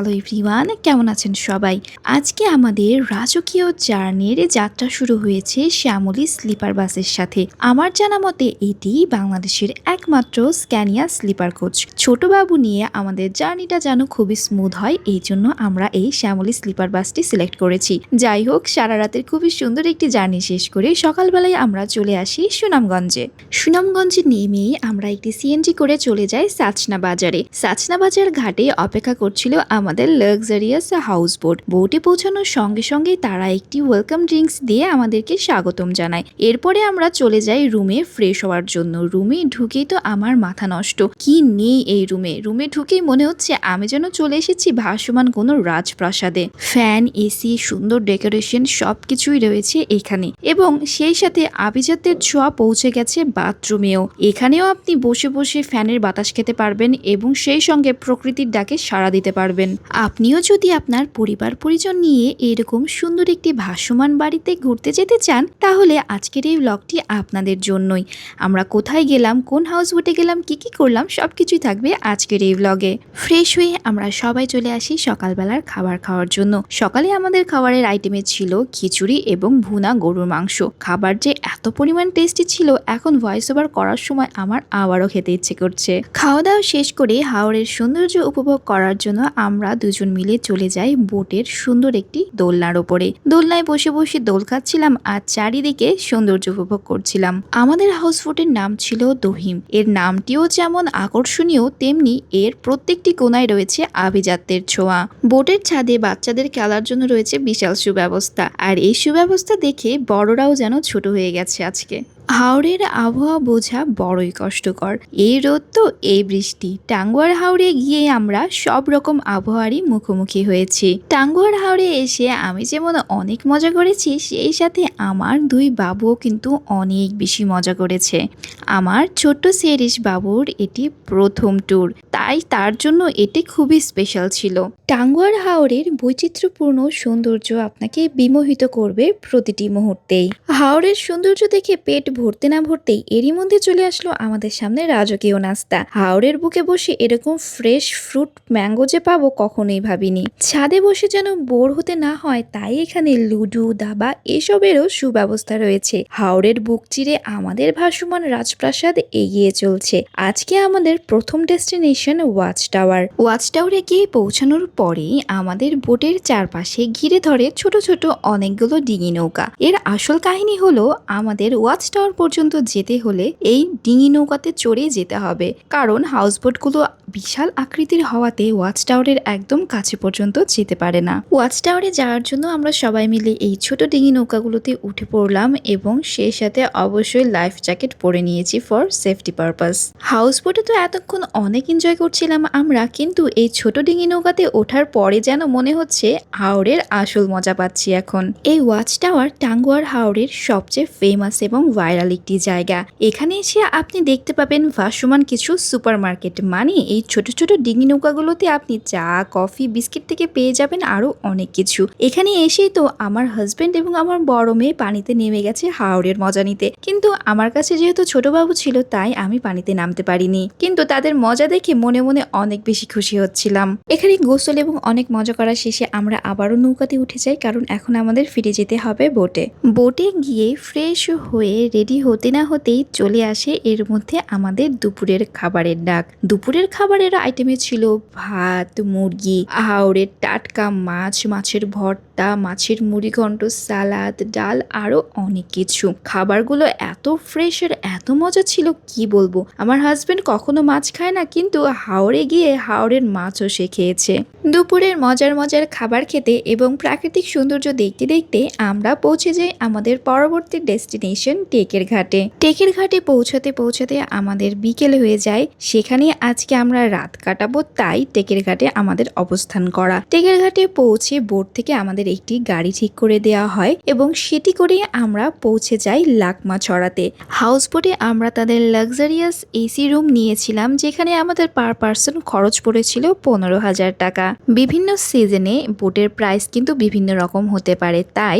Hello everyone, কেমন আছেন সবাই? আজকে আমাদের রাজকীয় জার্নির যাত্রা শুরু হয়েছে শ্যামলী স্লিপার বাসের সাথে। আমার জানা মতে এটি বাংলাদেশের একমাত্র স্ক্যানিয়া স্লিপার কোচ। ছোট বাবু নিয়ে আমাদের জার্নিটা যেন খুবই স্মুথ হয়, এই জন্য আমরা এই শ্যামলী স্লিপার বাসটি সিলেক্ট করেছি। যাই হোক, সারা রাতের খুবই সুন্দর একটি জার্নি শেষ করে সকালবেলায় আমরা চলে আসি সুনামগঞ্জে। সুনামগঞ্জে নেমে আমরা একটি সিএনজি করে চলে যাই সাচনা বাজারে। সাচনা বাজার ঘাটে অপেক্ষা করছিল আমাদের লাক্সারিয়াস হাউস বোট বোটে পৌঁছানোর সঙ্গে সঙ্গে তারা একটি ওয়েলকাম ড্রিঙ্কস দিয়ে আমাদেরকে স্বাগতম জানায়। এরপরে আমরা চলে যাই রুমে ফ্রেশ হওয়ার জন্য। রুমে ঢুকেই তো আমার মাথা নষ্ট। কি নেই এই রুমে রুমে ঢুকেই মনে হচ্ছে আমি যেন চলে এসেছি ভাসমান কোনো রাজপ্রাসাদে। ফ্যান এসি সুন্দর ডেকোরেশন সব কিছুই রয়েছে এখানে। এবং সেই সাথে আভিজাত্যের ছোঁয়া পৌঁছে গেছে বাথরুমেও। এখানেও আপনি বসে বসে ফ্যানের বাতাস খেতে পারবেন এবং সেই সঙ্গে প্রকৃতির ডাকে সাড়া দিতে পারবেন। আপনিও যদি আপনার পরিবার পরিজন নিয়ে এরকম সুন্দর একটি ভাসমান বাড়িতে ঘুরতে যেতে চান, তাহলে আজকের এই ব্লগটি আপনাদের জন্যই। আমরা কোথায় গেলাম, কোন হাউস বোটে গেলাম, কি কি করলাম সব কিছুই থাকবে আজকের এই ব্লগে ফ্রেশ হয়ে আমরা সবাই চলে আসি সকালবেলার খাবার খাওয়ার জন্য। সকালে আমাদের খাবারের আইটেমে ছিল খিচুড়ি এবং ভুনা গরুর মাংস। খাবার যে এত পরিমাণ টেস্টি ছিল, এখন ভয়েস ওভার করার সময় আমার আবারও খেতে ইচ্ছে করছে। খাওয়া দাওয়া শেষ করে হাওড়ের সৌন্দর্য উপভোগ করার জন্য আমরা দুজন মিলে চলে যাই বোটের সুন্দর একটি দোলনার ওপরে। দোলনায় বসে বসে দোল খাচ্ছিলাম আর চারিদিকে সৌন্দর্য উপভোগ করছিলাম। আমাদের হাউস বোটের নাম ছিল দহিম। এর নামটিও যেমন আকর্ষণীয়, তেমনি এর প্রত্যেকটি কোনায় রয়েছে আভিজাত্যের ছোঁয়া। বোটের ছাদে বাচ্চাদের খেলার জন্য রয়েছে বিশাল সুব্যবস্থা। আর এই সুব্যবস্থা দেখে বড়রাও যেন ছোট হয়ে গেছে আজকে। হাওড়ের আবহাওয়া বোঝা বড়ই কষ্টকর। এই রোদ তো, এই বৃষ্টি। টাঙ্গুয়ার হাওড়ে গিয়ে আমরা সব রকম আবহাওয়ারই মুখোমুখি হয়েছি। টাঙ্গুয়ার হাওড়ে এসে আমি যেমন অনেক মজা করেছি, সেই সাথে আমার দুই বাবুও কিন্তু অনেক বেশি মজা করেছে। আমার ছোট্ট সেরিস বাবুর এটি প্রথম ট্যুর তাই তার জন্য এটি খুবই স্পেশাল ছিল। টাঙ্গুয়ার হাওড়ের বৈচিত্র্যপূর্ণ সৌন্দর্য আপনাকে বিমোহিত করবে প্রতিটি মুহূর্তেই। হাওড়ের সৌন্দর্য দেখে পেট ভরতে না ভরতেই এরই মধ্যে চলে আসলো আমাদের সামনে রাজকীয় নাস্তা। হাওড়ের বুকে বসে এরকম ফ্রেশ ফ্রুট ম্যাঙ্গো যে পাবো কখনোই ভাবিনি। ছাদে বসে যেন বোর হতে না হয়, তাই এখানে লুডু, দাবা এসবেরও সুব্যবস্থা রয়েছে। হাওড়ের বুক চিরে আমাদের ভাসমান রাজপ্রাসাদ এগিয়ে চলছে। আজকে আমাদের প্রথম ডেস্টিনেশন ওয়াচ টাওয়ার। ওয়াচ টাওয়ারে গিয়ে পৌঁছানোর পরেই আমাদের বোটের চারপাশে ঘিরে ধরে ছোট ছোট অনেকগুলো ডিঙি নৌকা। এর আসল কাহিনী হলো, আমাদের ওয়াচ টাওয়ার পর্যন্ত যেতে হলে এই ডিঙি নৌকাতে চড়ে যেতে হবে। কারণ হাউসবোটগুলো বিশাল আকৃতির হওয়াতে ওয়াচ টাওয়ারের একদম কাছে পর্যন্ত যেতে পারে না। ওয়াচ টাওয়ারে যাওয়ার জন্য আমরা সবাই মিলে এই ছোট ডিঙি নৌকাগুলোতে উঠে পড়লাম এবং সেই সাথে অবশ্যই লাইফ জ্যাকেট পরে নিয়েছি ফর সেফটি পারপাস। হাউস বোটে তো এতক্ষণ অনেক এনজয় করছিলাম আমরা, কিন্তু এই ছোট ডিঙি নৌকাতে ওঠার পরে যেন মনে হচ্ছে হাওড়ের আসল মজা পাচ্ছি এখন। এই ওয়াচ টাওয়ার টাঙ্গুয়ার হাওড়ের সবচেয়ে ফেমাস এবং ভাইরাল একটি জায়গা। এখানে এসে আপনি দেখতে পাবেন ভাসমান কিছু সুপার মার্কেট মানে এই ছোট ছোট ডিঙি নৌকাগুলোতে আপনি চা, কফি, বিস্কিট থেকে পেয়ে যাবেন আরও অনেক কিছু। এখানে এসেই তো আমার হাজবেন্ড এবং আমার বড় মেয়ে পানিতে নেমে গেছে হাওড়ের মজা নিতে। কিন্তু আমার কাছে যেহেতু ছোট বাবু ছিল, তাই আমি পানিতে নামতে পারিনি। কিন্তু তাদের মজা দেখে মনে মনে অনেক বেশি খুশি হচ্ছিলাম। এখানে গোসল এবং অনেক মজা করা শেষে আমরা আবারও নৌকাতে উঠে যাই, কারণ এখন আমাদের ফিরে যেতে হবে বোটে। বোটে গিয়ে ফ্রেশ হয়ে রেডি হতে না হতেই চলে আসে এর মধ্যে আমাদের দুপুরের খাবারের ডাক। দুপুরের খাবারের আইটেমে ছিল ভাত, মুরগি হাওড়ের টাটকা মাছ, মাছের ভর্তা, মাছের মুড়িঘণ্ট, সালাদ, ডাল, আরও অনেক কিছু। খাবারগুলো এত ফ্রেশ আর এত মজা ছিল, কি বলব? আমার হাজবেন্ড কখনো মাছ খায় না, কিন্তু হাওড়ে গিয়ে হাওড়ের মাছও সে খেয়েছে। দুপুরের মজার মজার খাবার খেতে এবং প্রাকৃতিক সৌন্দর্য দেখতে দেখতে আমরা পৌঁছে যাই আমাদের পরবর্তী ডেস্টিনেশন টেকের ঘাটে। টেকের ঘাটে পৌঁছাতে পৌঁছাতে আমাদের বিকেল হয়ে যায়, সেখানে আজকে আমরা রাত কাটাবো, তাই টেকের ঘাটে আমাদের অবস্থান করা। টেকের ঘাটে পৌঁছে বোট থেকে আমাদের একটি গাড়ি ঠিক করে দেওয়া হয় এবং সেটি করে আমরা পৌঁছে যাই লাকমা ছড়াতে হাউস বোটে বোটে আমরা তাদের লাক্সারিয়াস এসি রুম নিয়েছিলাম, যেখানে আমাদের পার পার্সন খরচ পড়েছিল পনেরো হাজার টাকা। বিভিন্ন সিজনে বোটের প্রাইস কিন্তু বিভিন্ন রকম হতে পারে, তাই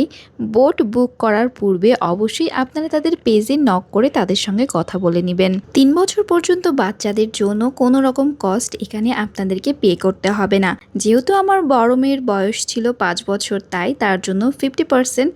বোট বুক করার পূর্বে অবশ্যই আপনারা তাদের পেজে নক করে তাদের সঙ্গে কথা বলে নেবেন। তিন বছর পর্যন্ত বাচ্চাদের জন্য কোনো রকম কস্ট এখানে আপনাদেরকে পে করতে হবে না। যেহেতু আমার বড় মেয়ের বয়স ছিল পাঁচ বছর, তাই তার জন্য ফিফটি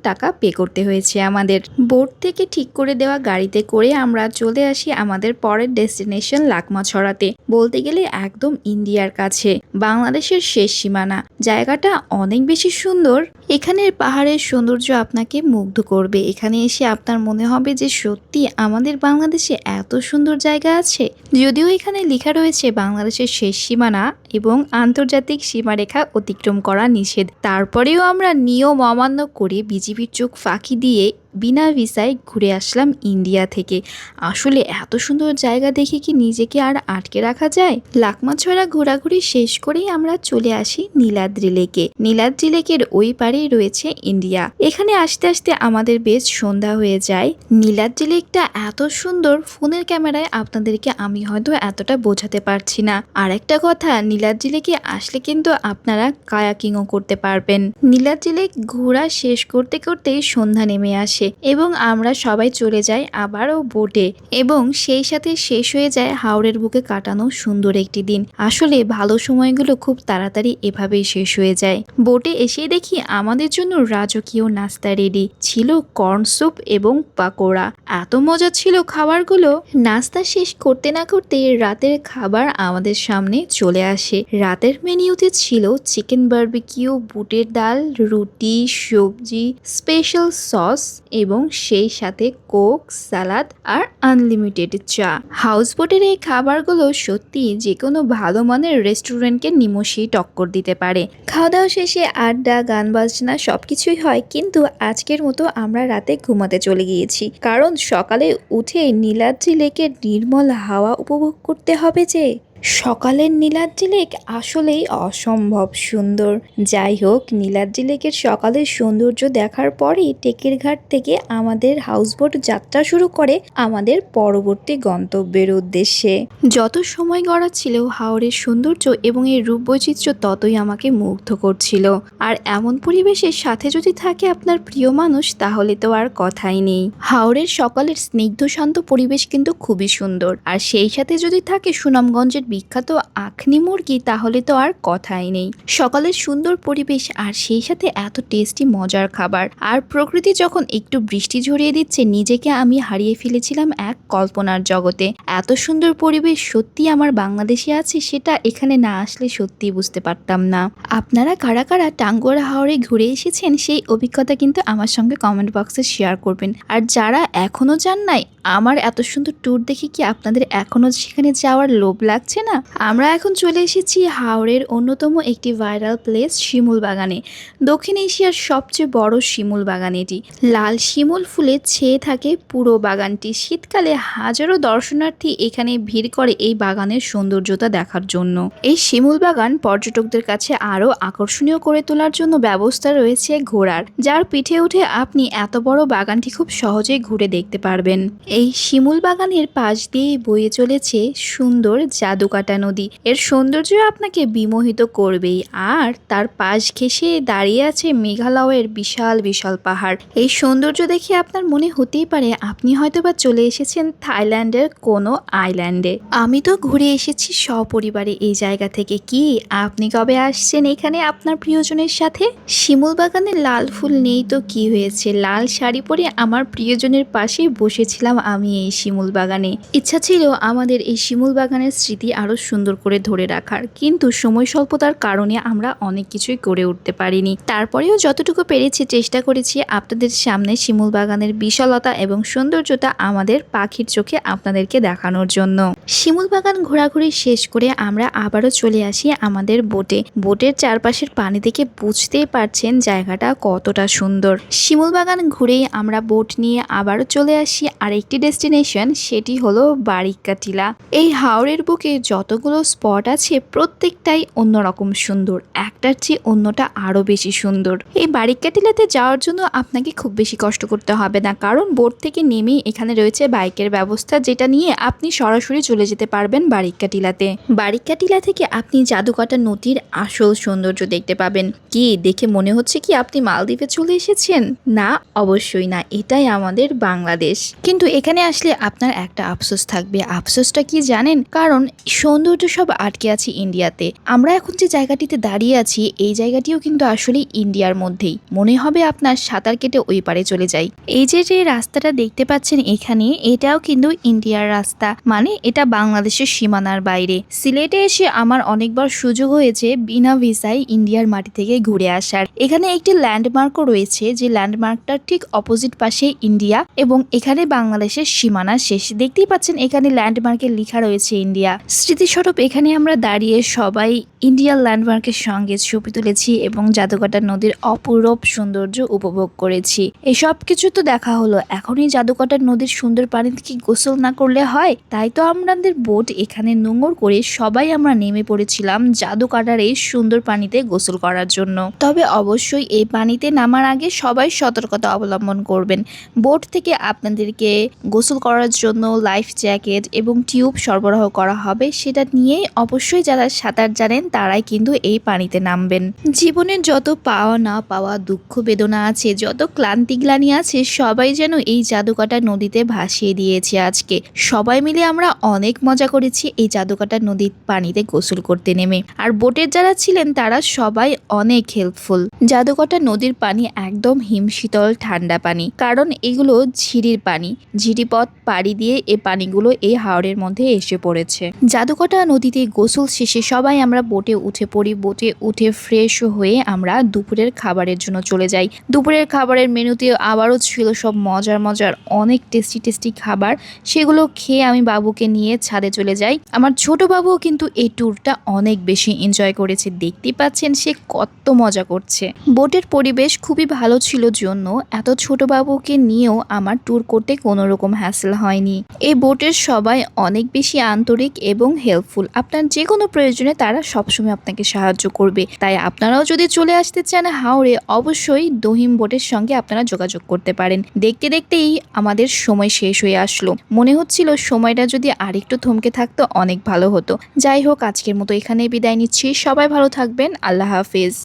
টাকা পে করতে হয়েছে আমাদের। বোট থেকে ঠিক করে দেওয়া গাড়িতে করে আমরা চলে আসি আমাদের পরের ডেস্টিনেশন লাকমাছড়াতে, বলতে গেলে একদম ইন্ডিয়ার কাছে, বাংলাদেশের শেষ সীমানা। জায়গাটা অনেক বেশি সুন্দর এখানের পাহাড়ের সৌন্দর্য আপনাকে মুগ্ধ করবে। এখানে এসে আপনার মনে হবে যে সত্যি আমাদের বাংলাদেশে এত সুন্দর জায়গা আছে। যদিও এখানে লেখা রয়েছে বাংলাদেশের শেষ সীমানা এবং আন্তর্জাতিক সীমারেখা অতিক্রম করা নিষেধ। তারপরেও আমরা নিয়ম অমান্য করে বিজিবির চোখ ফাঁকি দিয়ে বিনা ভিসায় ঘুরে আসলাম ইন্ডিয়া থেকে। আসলে এত সুন্দর জায়গা দেখে কি নিজেকে আর আটকে রাখা যায়? লাকমাছড়া ঘোরাঘুরি শেষ করেই আমরা চলে আসি নীলাদ্রি লেকে। নীলাদ্রি লেকের ওই পারেই রয়েছে ইন্ডিয়া। এখানে আসতে আসতে আমাদের বেশ সন্ধ্যা হয়ে যায়। নীলাদ্রি লেকটা এত সুন্দর ফোনের ক্যামেরায় আপনাদেরকে আমি হয়তো এতটা বোঝাতে পারছি না। আর একটা কথা নীলাদ্রি লেকে আসলে কিন্তু আপনারা কায়াকিংও করতে পারবেন। নীলাদ্রি লেক ঘোরা শেষ করতে করতেই সন্ধ্যা নেমে আসে এবং আমরা সবাই চলে যাই আবারও বোটে এবং সেই সাথে শেষ হয়ে যায় হাওড়ের বুকে কাটানো সুন্দর একটি দিন। আসলে ভালো সময়গুলো খুব তাড়াতাড়ি এভাবেই শেষ হয়ে যায়। বোটে এসে দেখি আমাদের জন্য রাজকীয় নাস্তা রেডি ছিল কর্ন স্যুপ এবং পাকোড়া। এত মজা ছিল খাবারগুলো। নাস্তা শেষ করতে না করতে রাতের খাবার আমাদের সামনে চলে আসে। রাতের মেনিউতে ছিল চিকেন বার্বিকিউ বুটের ডাল, রুটি, সবজি স্পেশাল সস এবং সেই সাথে কোক সালাদ আর আনলিমিটেড চা। হাউস বোটের এই খাবারগুলো সত্যি যে কোনো ভালো মানের রেস্টুরেন্টকে নিমষেই টক্কর দিতে পারে। খাওয়া দাওয়া শেষে আড্ডা গান বাজনা সবকিছুই হয়, কিন্তু আজকের মতো আমরা রাতে ঘুমাতে চলে গিয়েছি। কারণ সকালে উঠে নীলাদ্রি লেকের নির্মল হাওয়া উপভোগ করতে হবে যে সকালের নীলাদ্রি লেক আসলেই অসম্ভব সুন্দর। যাই হোক নীলাদ্রি লেকের সকালের সৌন্দর্য দেখার পরেই টেকের ঘাট থেকে আমাদের হাউসবোট যাত্রা শুরু করে আমাদের পরবর্তী গন্তব্যের উদ্দেশ্যে। যত সময় গড়াচ্ছিল হাওড়ের সৌন্দর্য এবং এর রূপ বৈচিত্র্য ততই আমাকে মুগ্ধ করছিল। আর এমন পরিবেশের সাথে যদি থাকে আপনার প্রিয় মানুষ, তাহলে তো আর কথাই নেই। হাওড়ের সকালের স্নিগ্ধ শান্ত পরিবেশ কিন্তু খুবই সুন্দর। আর সেই সাথে যদি থাকে সুনামগঞ্জের বিখ্যাত আখনি মুরগি, তাহলে তো আর কথাই নেই। সকালের সুন্দর পরিবেশ আর সেই সাথে এত টেস্টি, মজার খাবার। আর প্রকৃতি যখন একটু বৃষ্টি ঝরিয়ে দিচ্ছে, নিজেকে আমি হারিয়ে ফেলেছিলাম এক কল্পনার জগতে। এত সুন্দর পরিবেশ সত্যি আমার বাংলাদেশে আছে, সেটা এখানে না আসলে সত্যি বুঝতে পারতাম না। আপনারা কারা কারা টাঙ্গুয়ার হাওড়ে ঘুরে এসেছেন, সেই অভিজ্ঞতা কিন্তু আমার সঙ্গে কমেন্ট বক্সে শেয়ার করবেন। আর যারা এখনও যান নাই, আমার এত সুন্দর ট্যুর দেখে কি আপনাদের এখনও সেখানে যাওয়ার লোভ লাগছে? না? আমরা এখন চলে এসেছি হাওড়ের অন্যতম একটি ভাইরাল প্লেস শিমুল বাগানে। দক্ষিণ এশিয়ার সবচেয়ে বড় শিমুল বাগান এটি লাল শিমুল ফুলে ছেয়ে থাকে পুরো বাগানটি। শীতকালে হাজারো দর্শনার্থী এখানে ভিড় করে এই বাগানের সৌন্দর্যতা দেখার জন্য। এই শিমুল বাগান পর্যটকদের কাছে আরও আকর্ষণীয় করে তোলার জন্য ব্যবস্থা রয়েছে ঘোড়ার, যার পিঠে উঠে আপনি এত বড় বাগানটি খুব সহজেই ঘুরে দেখতে পারবেন। এই শিমুল বাগানের পাশ দিয়ে বয়ে চলেছে সুন্দর জাদুকাটা নদী। এর সৌন্দর্য আপনাকে বিমোহিত করবেই। আর তার পাশ ঘেঁষে দাঁড়িয়ে আছে মেঘালয়ের বিশাল বিশাল পাহাড়। এই সৌন্দর্য দেখে আপনার মনে হতেই পারে, আপনি হয়তো বা চলে এসেছেন থাইল্যান্ডের কোনো আইল্যান্ডে। আমি তো ঘুরে এসেছি সপরিবারে এই জায়গা থেকে কি? আপনি কবে আসছেন এখানে আপনার প্রিয়জনের সাথে? শিমুল বাগানে লাল ফুল নেই তো কি হয়েছে? লাল শাড়ি পরে আমার প্রিয়জনের পাশে বসেছিলাম আমি এই শিমুল বাগানে। ইচ্ছা ছিল আমাদের এই শিমুল বাগানের স্মৃতি আরও সুন্দর করে ধরে রাখার। কিন্তু সময় স্বল্পতার কারণে আমরা অনেক কিছুই করে উঠতে পারিনি। তারপরেও যতটুকু পেরেছি, চেষ্টা করেছি, আপনাদের সামনে শিমুল বাগানের বিশালতা এবং সৌন্দর্যতা আমাদের পাখির চোখে আপনাদেরকে দেখানোর জন্য। শিমুল বাগান ঘোরাঘুরি শেষ করে আমরা আবারও চলে আসি আমাদের বোটে। বোটের চারপাশের পানি থেকে বুঝতেই পারছেন জায়গাটা কতটা সুন্দর। শিমুল বাগান ঘুরেই আমরা বোট নিয়ে আবারও চলে আসি আরেকটি ডেস্টিনেশন, সেটি হলো বারিকা টিলা এই হাওড়ের বুকে যতগুলো স্পট আছে, প্রত্যেকটাই অন্যরকম সুন্দর। একটার চেয়ে অন্যটা আরও বেশি সুন্দর। এই বারিকা টিলাতে যাওয়ার জন্য আপনাকে খুব বেশি কষ্ট করতে হবে না, কারণ বোট থেকে নেমেই এখানে রয়েছে বাইকের ব্যবস্থা, যেটা নিয়ে আপনি সরাসরি চলে পারবেন বারিকা টিলাতে। বারিকা টিলা থেকে আপনি জাদুকাটা নদীর আসল সৌন্দর্য দেখতে পাবেন। কি, দেখে মনে হচ্ছে কি আপনি মালদ্বীপে চলে এসেছেন? না, অবশ্যই না, এটাই আমাদের বাংলাদেশ। কিন্তু এখানে আসলে আপনার একটা আফসোস থাকবে। আফসোসটা কি জানেন? কারণ সৌন্দর্য সব আটকে আছে ইন্ডিয়াতে। আমরা এখন যে জায়গাটিতে দাঁড়িয়ে আছি, এই জায়গাটিও কিন্তু আসলে ইন্ডিয়ার মধ্যেই। মনে হবে আপনার সাঁতার কেটে ওই পারে চলে যাই। এই যে যে রাস্তাটা দেখতে পাচ্ছেন এখানে, এটাও কিন্তু ইন্ডিয়ার রাস্তা। মানে এটা বাংলাদেশের সীমানার বাইরে। সিলেটে এসে আমার অনেকবার সুযোগ হয়েছে বিনা ভিসায় ইন্ডিয়ার মাটি থেকে ঘুরে আসার। এখানে একটি ল্যান্ডমার্কও রয়েছে যে ল্যান্ডমার্কটার ঠিক অপোজিট পাশে ইন্ডিয়া এবং এখানে বাংলাদেশের সীমানা শেষ। দেখতেই পাচ্ছেন এখানে ল্যান্ডমার্কে লেখা রয়েছে ইন্ডিয়া। স্মৃতিস্বরূপ এখানে আমরা দাঁড়িয়ে সবাই ইন্ডিয়ার ল্যান্ডমার্কের সঙ্গে ছবি তুলেছি এবং জাদুকাটা নদীর অপূরব সৌন্দর্য উপভোগ করেছি। এই সব কিছু তো দেখা হলো। এখনই এই জাদুকাটার নদীর সুন্দর পানিতে কি গোসল না করলে হয়? তাই তো আমাদের বোট এখানে নোঙর করে সবাই আমরা নেমে পড়েছিলাম জাদুকাটার এই সুন্দর পানিতে গোসল করার জন্য। তবে অবশ্যই এই পানিতে নামার আগে সবাই সতর্কতা অবলম্বন করবেন। বোট থেকে আপনাদেরকে গোসল করার জন্য লাইফ জ্যাকেট এবং টিউব সরবরাহ করা হবে, সেটা নিয়েই অবশ্যই যারা সাঁতার জানেন তারাই কিন্তু এই পানিতে নামবেন। জীবনের যত পাওয়া না পাওয়া দুঃখ বেদনা আছে, যত ক্লান্তি গ্লানি আছে, সবাই যেন এই জাদুকাটা নদীতে ভাসিয়ে দিয়েছে আজকে। সবাই মিলে আমরা অনেক মজা করেছি। এই জাদুকাটা নদীর পানিতে গোসল করতে নেমে। আর বোটের যারা ছিলেন, তারা সবাই অনেক হেল্পফুল জাদুকাটা নদীর পানি একদম হিমশীতল, ঠান্ডা পানি। কারণ এগুলো ঝিরির পানি। ঝিরিপথ পাড়ি দিয়ে এই পানিগুলো এই হাওড়ের মধ্যে এসে পড়েছে। জাদুকাটা নদীতে গোসল শেষে সবাই আমরা বোটে উঠে পড়ি। বোটে উঠে ফ্রেশ হয়ে আমরা দুপুরের খাবারের জন্য চলে যাই। দুপুরের খাবারের মেনুতে আবারও ছিল সব মজার মজার, অনেক টেস্টি টেস্টি খাবার। সেগুলো খেয়ে আমি বাবুকে নিয়ে ছাদে চলে যাই। আমার ছোট বাবুও কিন্তু এই ট্যুরটা অনেক বেশি এনজয় করেছে। দেখতে পাচ্ছেন সে কত মজা করছে। বোটের পরিবেশ খুবই ভালো ছিল জন্য এত ছোট বাবুকে নিয়েও আমার ট্যুর করতে কোনো রকম হ্যাসেল হয়নি। এই বোটের সবাই অনেক বেশি আন্তরিক এবং হেল্পফুল আপনার যে কোনো প্রয়োজনে তারা সবসময় আপনাকে সাহায্য করবে। তাই আপনারাও যদি চলে আসতে চান হাওড়ে অবশ্যই দহিম বোটের সঙ্গে আপনারা যোগাযোগ করতে পারেন। দেখতে দেখতেই আমাদের সময় শেষ হয়ে আসলো। মনে হচ্ছিল সময়টা যদি আরেকটু থমকে থাকতো, অনেক ভালো হতো। যাই হোক, আজকের মতো এখানেই বিদায় নিচ্ছি। সবাই ভালো থাকবেন। আল্লাহ হাফিজ।